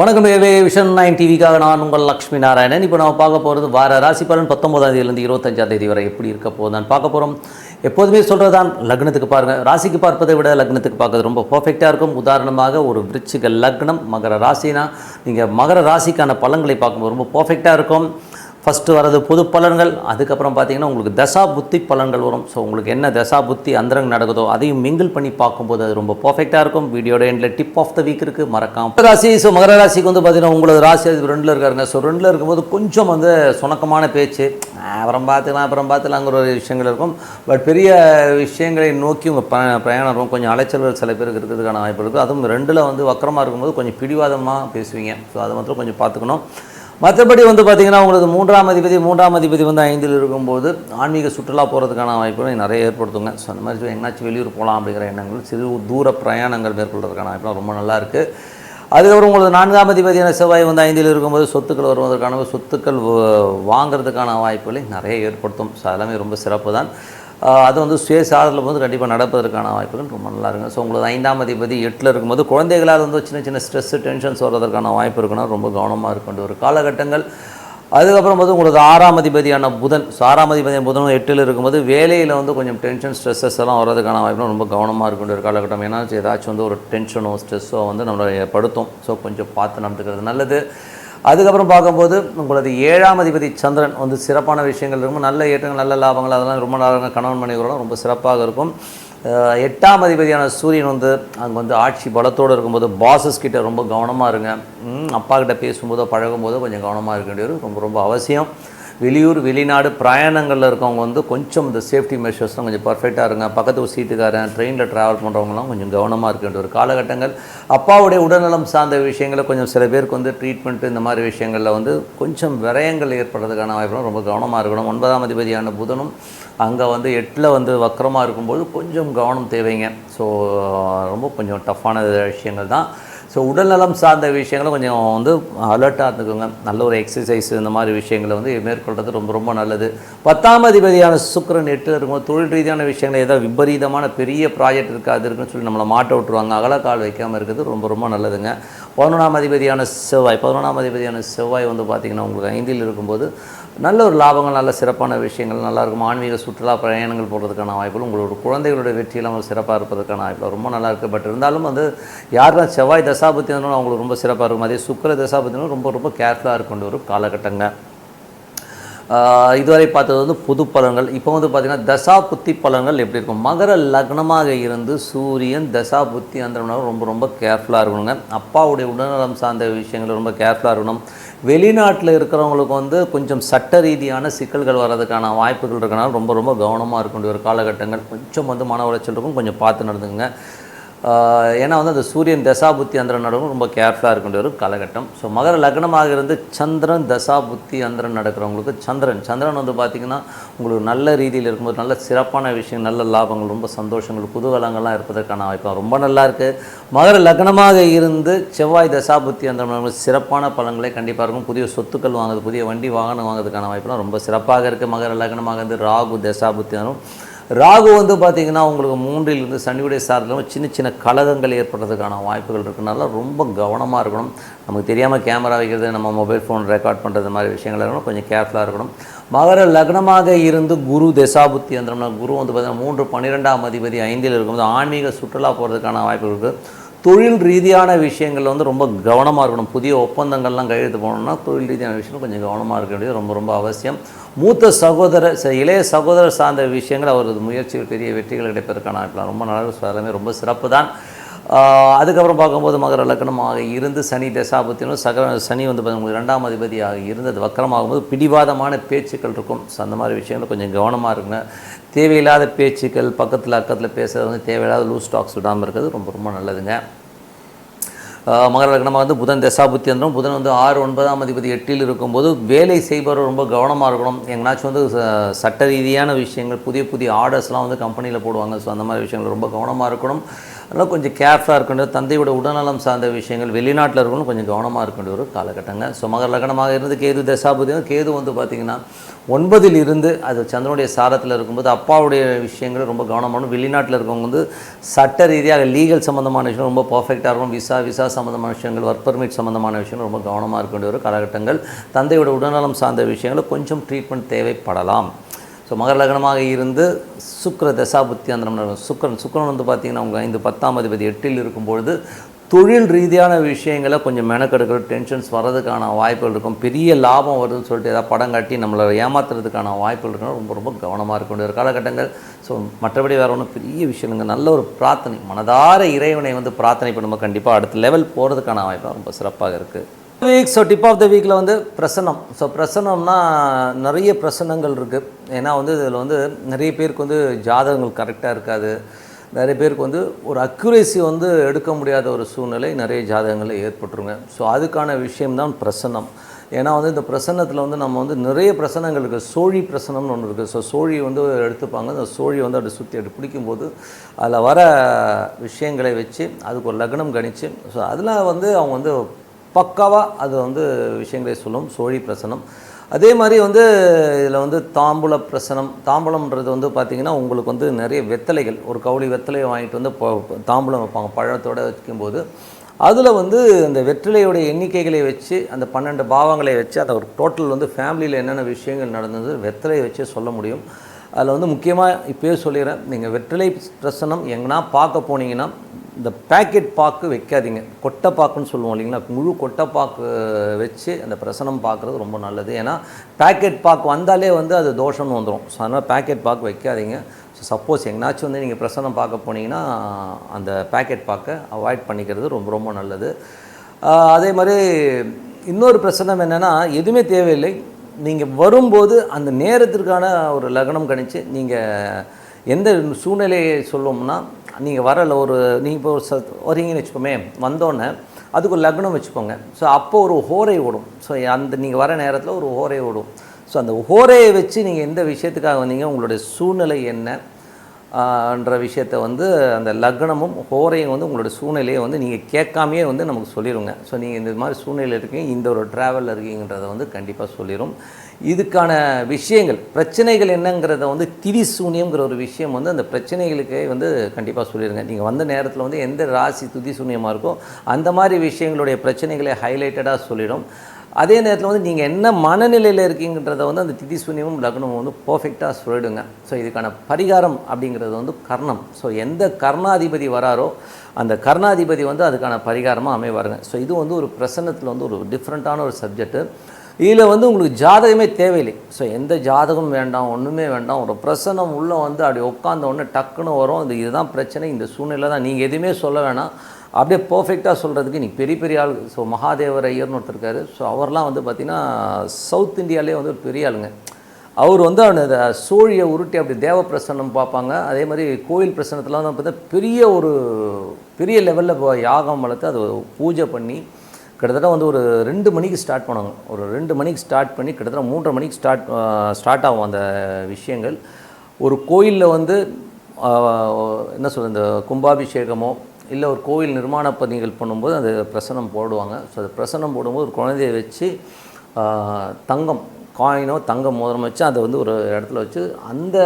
வணக்கம் நேர்களே vision nine டிவிக்காக நான் உங்கள் லக்ஷ்மி நாராயணன். இப்போ நம்ம பார்க்க போகிறது வார ராசி பலன் பத்தொன்பதாம் தேதியிலேருந்து இருபத்தஞ்சாம் தேதி வரை எப்படி இருக்க போதான் பார்க்க போகிறோம் எப்போதுமே சொல்கிறது தான் லக்னத்துக்கு பாருங்கள் ராசிக்கு பார்ப்பதை விட லக்னத்துக்கு பார்க்கறது ரொம்ப பர்ஃபெக்டாக இருக்கும். உதாரணமாக ஒரு விருச்சிக லக்னம் மகர ராசினா நீங்கள் மகர ராசிக்கான பலன்களை பார்க்கும்போது ரொம்ப பர்ஃபெக்டாக இருக்கும். ஃபஸ்ட்டு வர்றது பொது பலன்கள் அதுக்கப்புறம் பார்த்தீங்கன்னா உங்களுக்கு தசா புத்தி பலன்கள் வரும். ஸோ உங்களுக்கு என்ன தசா புத்தி அந்தரங்க நடக்குதோ அதையும் மிங்கிள் பண்ணி பார்க்கும்போது அது ரொம்ப பர்ஃபெக்டாக இருக்கும். வீடியோட எண்டில் டிப் ஆஃப் த வீக் இருக்குது மறக்காம. ராசி ஸோ மகர ராசிக்கு வந்து பார்த்தீங்கன்னா உங்களோட ராசி அது ரெண்டில் இருக்காருங்க. ஸோ ரெண்டில் இருக்கும்போது கொஞ்சம் வந்து சுணக்கமான பேச்சு. அப்புறம் பார்த்துக்கலாம் அப்புறம் பார்த்துக்கலாங்கிற ஒரு விஷயங்கள் இருக்கும். பட் பெரிய விஷயங்களை நோக்கி உங்கள் ப பிரயாணம் இருக்கும். கொஞ்சம் அலைச்சல்கள் சில பேருக்கு இருக்கிறதுக்கான வாய்ப்பு இருக்குது அதுவும் ரெண்டில் வந்து வக்கரமாக இருக்கும்போது கொஞ்சம் பிடிவாதமாக பேசுவீங்க. ஸோ அதை மாத்திரம் கொஞ்சம் பார்த்துக்கணும். மற்றபடி வந்து பார்த்திங்கன்னா உங்களுக்கு மூன்றாம் அதிபதி மூன்றாம் அதிபதி வந்து ஐந்தில் இருக்கும்போது ஆன்மீக சுற்றுலா போகிறதுக்கான வாய்ப்புகளை நிறைய ஏற்படுத்துங்க. ஸோ அந்த மாதிரி எங்கேனாச்சும் வெளியூர் போகலாம் அப்படிங்கிற எண்ணங்கள் சிறு தூர பிரயாணங்கள் மேற்கொள்வதற்கான வாய்ப்புலாம் ரொம்ப நல்லா இருக்குது அதுக்கப்புறம் உங்களுக்கு நான்காம் அதிபதியான செவ்வாய் வந்து ஐந்தில் இருக்கும்போது சொத்துக்கள் வருவதற்கான சொத்துக்கள் வாங்கிறதுக்கான வாய்ப்புகளை நிறைய ஏற்படுத்தும். ஸோ அதெல்லாமே ரொம்ப சிறப்பு தான் அது வந்து சுய சுயசாதத்தில் வந்து கண்டிப்பாக நடப்பதற்கான வாய்ப்புகள் ரொம்ப நல்லா இருக்கும் ஸோ உங்களுக்கு ஐந்தாம் அதிபதி எட்டில் இருக்கும்போது குழந்தைகளால் வந்து சின்ன சின்ன ஸ்ட்ரெஸ்ஸு டென்ஷன்ஸ் வர்றதற்கான வாய்ப்பு இருக்குன்னா ரொம்ப கவனமாக இருக்கின்ற ஒரு காலகட்டங்கள். அதுக்கப்புறம் வந்து உங்களுக்கு ஆறாம் அதிபதியான புதன் ஸோ ஆறாம் அதிபதியான புதன் எட்டில் இருக்கும்போது வேலையில் வந்து கொஞ்சம் டென்ஷன் ஸ்ட்ரெஸ்ஸஸ் எல்லாம் வர்றதுக்கான வாய்ப்பு ரொம்ப கவனமாக இருக்கின்ற ஒரு காலகட்டம். ஏன்னா ஏதாச்சும் வந்து ஒரு டென்ஷனோ ஸ்ட்ரெஸ்ஸோ வந்து நம்மளை படுத்தும். ஸோ கொஞ்சம் பார்த்து நடந்துக்கிறது நல்லது. அதுக்கப்புறம் பார்க்கும்போது உங்களது ஏழாம் அதிபதி சந்திரன் வந்து சிறப்பான விஷயங்கள் இருக்கும். நல்ல ஏற்றங்கள் நல்ல லாபங்கள் அதெல்லாம் ரொம்ப நாளாக கணவன் மனைவிகளோட ரொம்ப சிறப்பாக இருக்கும். எட்டாம் அதிபதியான சூரியன் வந்து அங்கே வந்து ஆட்சி பலத்தோடு இருக்கும்போது பாசஸ் கிட்ட ரொம்ப கவனமாக இருங்க. அப்பா கிட்ட பேசும்போதோ பழகும்போதோ கொஞ்சம் கவனமாக இருக்க வேண்டியது ரொம்ப ரொம்ப அவசியம். வெளியூர் வெளிநாடு பிரயாணங்களில் இருக்கவங்க வந்து கொஞ்சம் இந்த சேஃப்டி மெஷர்ஸ்லாம் கொஞ்சம் பர்ஃபெக்டாக இருங்க. பக்கத்து ஒரு சீட்டுக்காரன் ட்ரெயினில் ட்ராவல் பண்ணுறவங்களாம் கொஞ்சம் கவனமாக இருக்க வேண்டிய ஒரு காலகட்டங்கள். அப்பாவுடைய உடல்நலம் சார்ந்த விஷயங்களை கொஞ்சம் சில பேருக்கு வந்து ட்ரீட்மெண்ட் இந்த மாதிரி விஷயங்களில் வந்து கொஞ்சம் விரயங்கள் ஏற்படுறதுக்கான வாய்ப்புலாம் ரொம்ப கவனமாக இருக்கணும். ஒன்பதாம் அதிபதியான புதனும் அங்கே வந்து எட்டில் வந்து வக்கரமாக இருக்கும்போது கொஞ்சம் கவனம் தேவைங்க. ஸோ ரொம்ப கொஞ்சம் டஃப்பான விஷயங்கள் தான். ஸோ உடல்நலம் சார்ந்த விஷயங்களும் கொஞ்சம் வந்து அலர்ட்டாக இருந்துக்கோங்க. நல்ல ஒரு எக்ஸசைஸ் இந்த மாதிரி விஷயங்களை வந்து மேற்கொள்கிறது ரொம்ப ரொம்ப நல்லது. பத்தாம் அதிபதியான சுக்கரன் எட்டில் இருக்கும்போது தொழில் ரீதியான விஷயங்கள் ஏதாவது விபரீதமான பெரிய ப்ராஜெக்ட் இருக்குது அது இருக்குன்னு சொல்லி நம்மளை மாட்ட விட்ருவாங்க அகலக்கால் வைக்காமல் இருக்கிறது ரொம்ப ரொம்ப நல்லதுங்க. பதினொன்றாம் அதிபதியான செவ்வாய். பதினொன்றாம் அதிபதியான செவ்வாய் வந்து பார்த்திங்கன்னா உங்களுக்கு ஐந்தில் இருக்கும்போது நல்ல ஒரு லாபங்கள் நல்ல சிறப்பான விஷயங்கள் நல்லாயிருக்கும் ஆன்மீக சுற்றுலா பிரயாணங்கள் போகிறதுக்கான வாய்ப்புகள் உங்களோட குழந்தைகளோட வெற்றியெல்லாம் அவங்க சிறப்பாக இருப்பதற்கான வாய்ப்புகள் ரொம்ப நல்லா இருக்குது பட் இருந்தாலும் வந்து யாரெல்லாம் செவ்வாய் தசாபத்தி இருந்தாலும் அவங்களுக்கு ரொம்ப சிறப்பாக இருக்கும். அதே சுக்கிர தசாபத்தினாலும் ரொம்ப ரொம்ப கேர்ஃபுல்லாக இருக்கின்ற ஒரு காலகட்டங்க. இதுவரை பார்த்தது வந்து பொது பலன்கள். இப்போ வந்து பார்த்திங்கன்னா தசா புத்தி பலன்கள் எப்படி இருக்கும்? மகர லக்னமாக இருந்து சூரியன் தசா புத்தி அந்த ரொம்ப ரொம்ப கேர்ஃபுல்லாக இருக்கணுங்க. அப்பாவுடைய உடல்நலம் சார்ந்த விஷயங்கள் ரொம்ப கேர்ஃபுல்லாக இருக்கணும். வெளிநாட்டில் இருக்கிறவங்களுக்கு வந்து கொஞ்சம் சட்ட ரீதியான சிக்கல்கள் வர்றதுக்கான வாய்ப்புகள் இருக்கனால ரொம்ப ரொம்ப கவனமாக இருக்க வேண்டிய ஒரு காலகட்டங்கள். கொஞ்சம் வந்து மன உளைச்சல் இருக்கும். கொஞ்சம் பார்த்து நடந்துங்க ஏன்னா வந்து அந்த சூரியன் தசாபுத்தி அந்தரன் நடக்கும் ரொம்ப கேர்ஃபுல்லாக இருக்க வேண்டிய ஒரு காலகட்டம். ஸோ மகர லக்னமாக இருந்து சந்திரன் தசாபுத்தி அந்தரன் நடக்கிறவங்களுக்கு சந்திரன். சந்திரன் வந்து பார்த்திங்கன்னா உங்களுக்கு நல்ல ரீதியில் இருக்கும்போது நல்ல சிறப்பான விஷயம் நல்ல லாபங்கள் ரொம்ப சந்தோஷங்கள் குதூகலங்கள்லாம் இருப்பதற்கான வாய்ப்பு ரொம்ப நல்லா இருக்குது மகர லக்னமாக இருந்து செவ்வாய் தசாபுத்தி அந்த சிறப்பான பலன்களை கண்டிப்பாக இருக்கும். புதிய சொத்துக்கள் வாங்குறது புதிய வண்டி வாகனம் வாங்குறதுக்கான வாய்ப்புலாம் ரொம்ப சிறப்பாக இருக்குது மகர லக்னமாக இருந்து ராகு தசாபுத்தி அந்தரம் ராகு வந்து பார்த்திங்கன்னா உங்களுக்கு மூன்றிலிருந்து சனியுடைய சாரத்தில் சின்ன சின்ன கலகங்கள் ஏற்படுறதுக்கான வாய்ப்புகள் இருக்குனால ரொம்ப கவனமாக இருக்கணும். நமக்கு தெரியாமல் கேமரா வைக்கிறது நம்ம மொபைல் ஃபோன் ரெக்கார்ட் பண்ணுறது மாதிரி விஷயங்கள் இருக்கணும். கொஞ்சம் கேர்ஃபுல்லாக இருக்கணும். மகர லக்னமாக இருந்து குரு தசாபுத்தி அந்தரம்னா குரு வந்து பார்த்திங்கன்னா மூன்று பன்னிரெண்டாம் அதிபதி ஐந்தில் இருக்கும்போது ஆன்மீக சுற்றுலா போகிறதுக்கான வாய்ப்பு இருக்குது தொழில் ரீதியான விஷயங்கள் வந்து ரொம்ப கவனமாக இருக்கணும். புதிய ஒப்பந்தங்கள்லாம் கையெழுத்து போகணும்னா தொழில் ரீதியான விஷயம் கொஞ்சம் கவனமாக இருக்க வேண்டியது ரொம்ப ரொம்ப அவசியம். மூத்த சகோதரர் ச- இளைய சகோதரர் சார்ந்த விஷயங்கள் அவரது முயற்சிகள் பெரிய வெற்றிகள் கிடைப்பதற்கான வாய்ப்புலாம் ரொம்ப நல்ல இருக்கு. எல்லாமே ரொம்ப சிறப்பு தான். அதுக்கப்புறம் பார்க்கும்போது மகர லக்னமாக இருந்து சனி தசாபத்தினும் சக சனி வந்து பார்த்தீங்கன்னா உங்களுக்கு ரெண்டாம் அதிபதியாக இருந்து அது வக்கரமாகும்போது பிடிவாதமான பேச்சுக்கள் இருக்கும். ஸோ அந்த மாதிரி விஷயங்கள் கொஞ்சம் கவனமாக இருக்குங்க. தேவையில்லாத பேச்சுக்கள் பக்கத்தில் அக்கத்தில் பேசுறது வந்து தேவையில்லாத லூஸ் ஸ்டாக்ஸ் விடாமல் இருக்கிறது ரொம்ப ரொம்ப நல்லதுங்க. மகர லக்னமாக வந்து புதன் தசாபுத்தி வந்துடும் புதன் வந்து ஆறு ஒன்பதாம் அதிபதி எட்டில் இருக்கும்போது வேலை செய்பவர் ரொம்ப கவனமாக இருக்கணும். எங்கனாச்சும் வந்து சட்ட ரீதியான விஷயங்கள் புதிய புதிய ஆர்டர்ஸ்லாம் வந்து கம்பெனியில் போடுவாங்க. ஸோ அந்த மாதிரி விஷயங்கள் ரொம்ப கவனமாக இருக்கணும். அதனால் கொஞ்சம் கேர்ஃபுல்லாக இருக்க தந்தையோட உடல்நலம் சார்ந்த விஷயங்கள் வெளிநாட்டில் இருக்கணும் கொஞ்சம் கவனமாக இருக்க வேண்டிய ஒரு காலகட்டங்க. ஸோ மகர லக்னமாக இருந்து கேது தசாபதியும் கேது வந்து பார்த்திங்கன்னா ஒன்பதில் இருந்து அது சந்திரனுடைய சாரத்தில் இருக்கும்போது அப்பாவுடைய விஷயங்கள் ரொம்ப கவனமாக வெளிநாட்டில் இருக்கவங்க வந்து சட்ட ரீதியாக லீகல் சம்மந்தமான விஷயம் ரொம்ப பர்ஃபெக்டாக இருக்கும் விசா விசா சம்மந்தமான விஷயங்கள் ஒர்க் பர்மிட் சம்மந்தமான விஷயங்கள் ரொம்ப கவனமாக இருக்க வேண்டிய ஒரு காலகட்டங்கள். தந்தையோட உடல்நலம் சார்ந்த விஷயங்களை கொஞ்சம் ட்ரீட்மெண்ட் தேவைப்படலாம். ஸோ மகர லக்னமாக இருந்து சுக்கர தசாபுத்தி அந்த சுக்கரன். சுக்கரன் வந்து பார்த்திங்கன்னா உங்கள் ஐந்து பத்தாம் அதிபதி எட்டில் இருக்கும்பொழுது தொழில் ரீதியான விஷயங்களை கொஞ்சம் மெனக்கெடுக்கிற டென்ஷன்ஸ் வர்றதுக்கான வாய்ப்புகள் இருக்கும். பெரிய லாபம் வருதுன்னு சொல்லிட்டு ஏதாவது படம் காட்டி நம்மளை ஏமாத்துறதுக்கான வாய்ப்புகள் இருக்கணும் ரொம்ப ரொம்ப கவனமாக இருக்க வேண்டிய ஒரு காலகட்டங்கள். ஸோ மற்றபடி வேறு ஒன்றும் பெரிய விஷயங்க நல்ல ஒரு பிரார்த்தனை. மனதார இறைவனை வந்து பிரார்த்தனை பண்ணும்போது கண்டிப்பாக அடுத்த லெவல் போகிறதுக்கான வாய்ப்பு ரொம்ப சிறப்பாக இருக்குது week so tip of the வீக்கில் வந்து பிரசனம். ஸோ பிரசனம்னா நிறைய பிரசனங்கள் இருக்குது ஏன்னா வந்து இதில் வந்து நிறைய பேருக்கு வந்து ஜாதகங்கள் கரெக்டாக இருக்காது. நிறைய பேருக்கு வந்து ஒரு அக்யூரேசி வந்து எடுக்க முடியாத ஒரு சூழ்நிலை நிறைய ஜாதகங்களில் ஏற்பட்டுருங்க. ஸோ அதுக்கான விஷயம்தான் பிரசனம். ஏன்னா வந்து இந்த பிரசன்னத்தில் வந்து நம்ம வந்து நிறைய பிரசனங்கள் இருக்குது சோழி பிரசனம்னு ஒன்று இருக்குது ஸோ சோழி வந்து எடுத்துப்பாங்க. அந்த சோழி வந்து அப்படி சுற்றி அப்படி பிடிக்கும்போது அதில் வர விஷயங்களை வச்சு அதுக்கு ஒரு லக்னம் கணிச்சு ஸோ அதில் வந்து அவங்க வந்து பக்காவாக அது வந்து விஷயங்களை சொல்லும். சோழி பிரசனம். அதே மாதிரி வந்து இதில் வந்து தாம்பூல பிரசனம். தாம்பூலம்ன்றது வந்து பார்த்திங்கன்னா உங்களுக்கு வந்து நிறைய வெத்தலைகள். ஒரு கவுளி வெத்தலையை வாங்கிட்டு வந்து தாம்பூலம் வைப்பாங்க. பழத்தோடு வைக்கும்போது. அதில் வந்து அந்த வெற்றிலையோட எண்ணிக்கைகளை வச்சு அந்த பன்னெண்டு பாவங்களை வச்சு அதை ஒரு டோட்டல் வந்து ஃபேமிலியில் என்னென்ன விஷயங்கள் நடந்தது வெத்தலையை வச்சு சொல்ல முடியும். அதில் வந்து முக்கியமாக இப்போயே சொல்லிடுறேன். நீங்கள் வெற்றிலை பிரசனம் எங்கன்னா பார்க்க போனீங்கன்னா இந்த பேக்கெட் பாக்கு வைக்காதீங்க. கொட்டை பாக்குன்னு சொல்லுவோம் இல்லைங்களா? முழு கொட்டை பாக்கு வச்சு அந்த பிரசனம் பார்க்குறது ரொம்ப நல்லது. ஏன்னா பேக்கெட் பாக்கு வந்தாலே வந்து அது தோஷம்னு வந்துடும் ஸோ அதனால் பேக்கெட் பாக்கு வைக்காதீங்க. ஸோ சப்போஸ் எங்கனாச்சும் வந்து நீங்கள் பிரசனம் பார்க்க போனீங்கன்னா அந்த பேக்கெட் பாக்கை அவாய்ட் பண்ணிக்கிறது ரொம்ப ரொம்ப நல்லது. அதே மாதிரி இன்னொரு பிரச்சனை என்னென்னா எதுவுமே தேவையில்லை. நீங்கள் வரும்போது அந்த நேரத்திற்கான ஒரு லக்னம் கணித்து நீங்கள் எந்த சூழ்நிலையை சொல்லுவோம்னா நீங்கள் வரல ஒரு நீங்கள் இப்போ ச வரீங்கன்னு வச்சுக்கோமே வந்தோடனே அதுக்கு ஒரு லக்னம் வச்சுக்கோங்க. ஸோ அப்போது ஒரு ஹோரை ஓடும். ஸோ அந்த நீங்கள் வர நேரத்தில் ஒரு ஹோரை ஓடும். ஸோ அந்த ஹோரையை வச்சு நீங்கள் எந்த விஷயத்துக்காக வந்தீங்க உங்களுடைய சூழ்நிலை என்ன என்ற விஷயத்தை வந்து அந்த லக்னமும் ஹோரையும் வந்து உங்களோட சூழ்நிலையை வந்து நீங்கள் கேட்காமையே வந்து நமக்கு சொல்லிடுங்க ஸோ நீங்கள் இந்த மாதிரி சூழ்நிலையில் இருக்கீங்க இந்த ஒரு ட்ராவலில் இருக்கீங்கன்றதை வந்து கண்டிப்பாக சொல்லிடும் இதுக்கான விஷயங்கள் பிரச்சனைகள் என்னங்கிறத வந்து திரி சூன்யம்ங்கிற ஒரு விஷயம் வந்து அந்த பிரச்சனைகளுக்கே வந்து கண்டிப்பாக சொல்லிடுங்க நீங்கள் வந்த நேரத்தில் வந்து எந்த ராசி துதி சூன்யமாக இருக்கோ அந்த மாதிரி விஷயங்களுடைய பிரச்சனைகளை ஹைலைட்டடாக சொல்லிடும் அதே நேரத்தில் வந்து நீங்கள் என்ன மனநிலையில் இருக்கீங்கன்றத வந்து அந்த திதி சூன்யமும் லக்னமும் வந்து பர்ஃபெக்டாக சொல்லிடுங்க. ஸோ இதுக்கான பரிகாரம் அப்படிங்கிறது வந்து கர்ணம். ஸோ எந்த கர்ணாதிபதி வராரோ அந்த கர்ணாதிபதி வந்து அதுக்கான பரிகாரமாக அமைவாருங்க. ஸோ இது வந்து ஒரு பிரசன்னத்தில் வந்து ஒரு டிஃப்ரெண்ட்டான ஒரு சப்ஜெக்ட்டு இதில் வந்து உங்களுக்கு ஜாதகமே தேவையில்லை. ஸோ எந்த ஜாதகம் வேண்டாம் ஒன்றுமே வேண்டாம். ஒரு பிரசனம் உள்ளே வந்து அப்படி உட்காந்த உடனே டக்குன்னு வரும். இது இதுதான் பிரச்சனை. இந்த சூழ்நிலை தான் நீங்கள் எதுவுமே சொல்ல வேணாம். அப்படியே பர்ஃபெக்டாக சொல்கிறதுக்கு நீ பெரிய பெரிய ஆள். ஸோ மகாதேவர் ஐயர்னு ஒருத்தர் இருக்காரு. ஸோ அவர்லாம் வந்து பார்த்திங்கன்னா சவுத் இந்தியாவிலே வந்து ஒரு பெரிய ஆளுங்க. அவர் வந்து அந்த சோழியை உருட்டி அப்படி தேவ பிரசன்னம் பார்ப்பாங்க. அதே மாதிரி கோயில் பிரசனத்தில் வந்து பார்த்தா பெரிய ஒரு பெரிய லெவலில் யாகம் வளர்த்து அதை பூஜை பண்ணி கிட்டத்தட்ட வந்து ஒரு ரெண்டு மணிக்கு ஸ்டார்ட் பண்ணுவாங்க ஒரு ரெண்டு மணிக்கு ஸ்டார்ட் பண்ணி கிட்டத்தட்ட மூன்றரை மணிக்கு ஸ்டார்ட் ஸ்டார்ட் ஆகும் அந்த விஷயங்கள். ஒரு கோயிலில் வந்து என்ன சொல்கிறது இந்த கும்பாபிஷேகமோ இல்லை ஒரு கோயில் நிர்மாண பணிகள் பண்ணும்போது அந்த பிரசனம் போடுவாங்க. ஸோ அது பிரசனம் போடும்போது ஒரு குழந்தைய வச்சு தங்கம் காயினோ தங்க மோதிரம் வச்சு அதை வந்து ஒரு இடத்துல வச்சு அந்த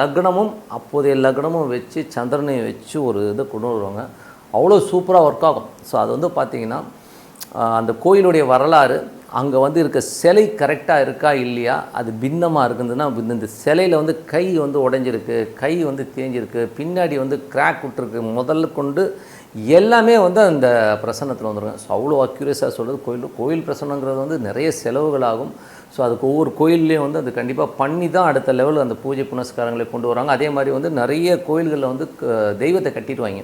லக்னமும் அப்போதைய லக்னமும் வச்சு சந்திரனையும் வச்சு ஒரு இதை கொண்டு வருவாங்க. அவ்வளோ சூப்பராக ஒர்க் ஆகும். ஸோ அது வந்து பார்த்திங்கன்னா அந்த கோயிலுடைய வரலாறு அங்கே வந்து இருக்க சிலை கரெக்டாக இருக்கா இல்லையா? அது பின்னமாக இருக்குதுன்னா இந்த- இந்த சிலையில் வந்து கை வந்து உடஞ்சிருக்கு கை வந்து தேஞ்சிருக்கு பின்னாடி வந்து கிராக் விட்டுருக்கு. முதல்ல கொண்டு எல்லாமே வந்து அந்த பிரசன்னத்தில் வந்துருங்க ஸோ அவ்வளோ அக்யூரியஸாக சொல்கிறது கோயில் கோயில் பிரசன்னங்கிறது வந்து நிறைய செலவுகள் ஆகும் ஸோ அதுக்கு ஒவ்வொரு கோயில்லையும் வந்து அது கண்டிப்பாக பண்ணி தான் அடுத்த லெவலில் அந்த பூஜை புனஸ்காரங்களை கொண்டு வராங்க. அதே மாதிரி வந்து நிறைய கோயில்களில் வந்து தெய்வத்தை கட்டிடுவாங்க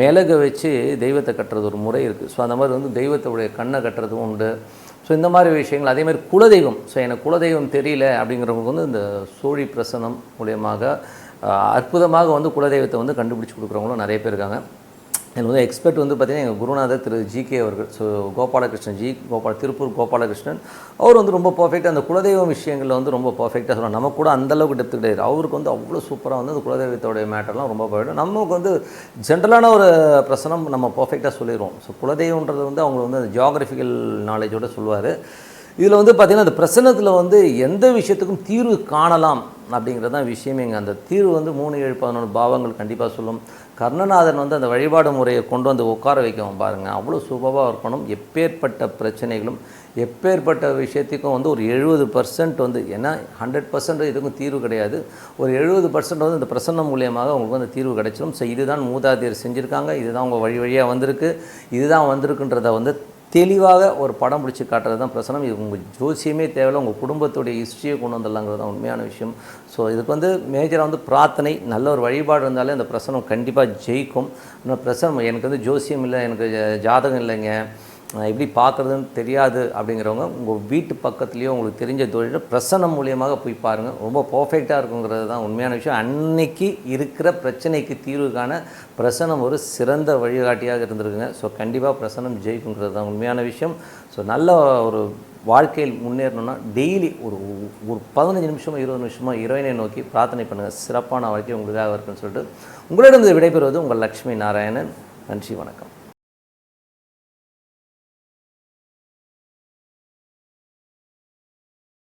மிளகு வச்சு தெய்வத்தை கட்டுறது ஒரு முறை இருக்குது ஸோ அந்த மாதிரி வந்து தெய்வத்தோடைய கண்ணை கட்டுறதும் உண்டு. ஸோ இந்த மாதிரி விஷயங்கள் அதே மாதிரி குலதெய்வம். ஸோ எனக்கு குலதெய்வம் தெரியல அப்படிங்கிறவங்களுக்கு வந்து இந்த சோழி பிரசனம் மூலியமாக அற்புதமாக வந்து குலதெய்வத்தை வந்து கண்டுபிடிச்சி கொடுக்குறவங்களும் நிறைய பேர் இருக்காங்க. இதில் வந்து எக்ஸ்பர்ட் வந்து பார்த்திங்கன்னா எங்கள் குருநாதர் திரு ஜிகே அவர்கள் ஸோ கோபாலகிருஷ்ணன் ஜி கோபால திருப்பூர் கோபாலகிருஷ்ணன் அவர் வந்து ரொம்ப பர்ஃபெக்டாக அந்த குலதெய்வம் விஷயங்களில் வந்து ரொம்ப பர்ஃபெக்டாக சொல்லுவாங்க நமக்கு கூட அந்தளவுக்கு டெப்த் கிடையாது. அவருக்கு வந்து அவ்வளோ சூப்பராக வந்து அந்த குலதெய்வத்தோடைய மேட்டர்லாம் ரொம்ப பர்ஃபெக்ட் நமக்கு வந்து ஜென்ரலான ஒரு பிரசனம் நம்ம பர்ஃபெக்டாக சொல்லிடுவோம் ஸோ குலதெய்வன்றது வந்து அவங்க வந்து அந்த ஜியாகிரபிக்கல் நாலேஜோடு சொல்லுவார். இதில் வந்து பார்த்திங்கன்னா அந்த பிரசன்னத்தில் வந்து எந்த விஷயத்துக்கும் தீர்வு காணலாம் அப்படிங்கிறது தான் விஷயமே இங்கே. அந்த தீர்வு வந்து மூணு ஏழு பதினொன்று பாவங்கள் கண்டிப்பாக சொல்லும். கர்ணநாதன் வந்து அந்த வழிபாடு முறையை கொண்டு வந்து உட்கார வைக்கவும் பாருங்கள் அவ்வளோ சுபமாக இருக்கணும். எப்பேற்பட்ட பிரச்சனைகளும் எப்பேற்பட்ட விஷயத்துக்கும் வந்து ஒரு எழுபது பர்சன்ட் வந்து ஏன்னா ஹண்ட்ரட் பர்சன்ட் இதுக்கும் தீர்வு கிடையாது. ஒரு எழுபது பர்சன்ட் வந்து இந்த பிரசன்னம் மூலியமாக உங்களுக்கு வந்து தீர்வு கிடைச்சிடும் ஸோ இதுதான் மூதாதையர் செஞ்சுருக்காங்க. இதுதான் உங்கள் வழி வழியாக வந்திருக்கு. இதுதான் வந்திருக்குன்றத வந்து தெளிவாக ஒரு படம் பிடிச்சி காட்டுறது தான் பிரசனம். இது உங்கள் ஜோசியமே தேவையில்ல உங்கள் குடும்பத்துடைய ஹிஸ்ட்ரியை கொண்டு வந்துடலாங்கிறது தான் உண்மையான விஷயம். ஸோ இதுக்கு வந்து மேஜராக வந்து பிரார்த்தனை நல்ல ஒரு வழிபாடு இருந்தாலே அந்த பிரசனம் கண்டிப்பாக ஜெயிக்கும். ஆனால் பிரசனம் எனக்கு வந்து ஜோசியம் இல்லை எனக்கு ஜாதகம் இல்லைங்க. எப்படி பார்க்குறதுன்னு தெரியாது அப்படிங்கிறவங்க உங்கள் வீட்டு பக்கத்துலேயோ உங்களுக்கு தெரிஞ்ச தொழில் பிரசனம் மூலியமாக போய் பாருங்கள் ரொம்ப பர்ஃபெக்டாக இருக்குங்கிறது தான் உண்மையான விஷயம். அன்னைக்கு இருக்கிற பிரச்சனைக்கு தீர்வு காண பிரசனம் ஒரு சிறந்த வழிகாட்டியாக இருந்திருக்குங்க. ஸோ கண்டிப்பாக பிரசனம் ஜெயிக்குங்கிறது தான் உண்மையான விஷயம். ஸோ நல்ல ஒரு வாழ்க்கையில் முன்னேறணும்னா டெய்லி ஒரு ஒரு பதினஞ்சு நிமிஷமோ இருபது நிமிஷமோ இறைவனை நோக்கி பிரார்த்தனை பண்ணுங்கள் சிறப்பான வாழ்க்கை உங்களுக்காக இருக்குன்னு சொல்லிட்டு உங்களிடம் விடைபெறுவது உங்கள் லக்ஷ்மி நாராயணன். நன்றி வணக்கம்.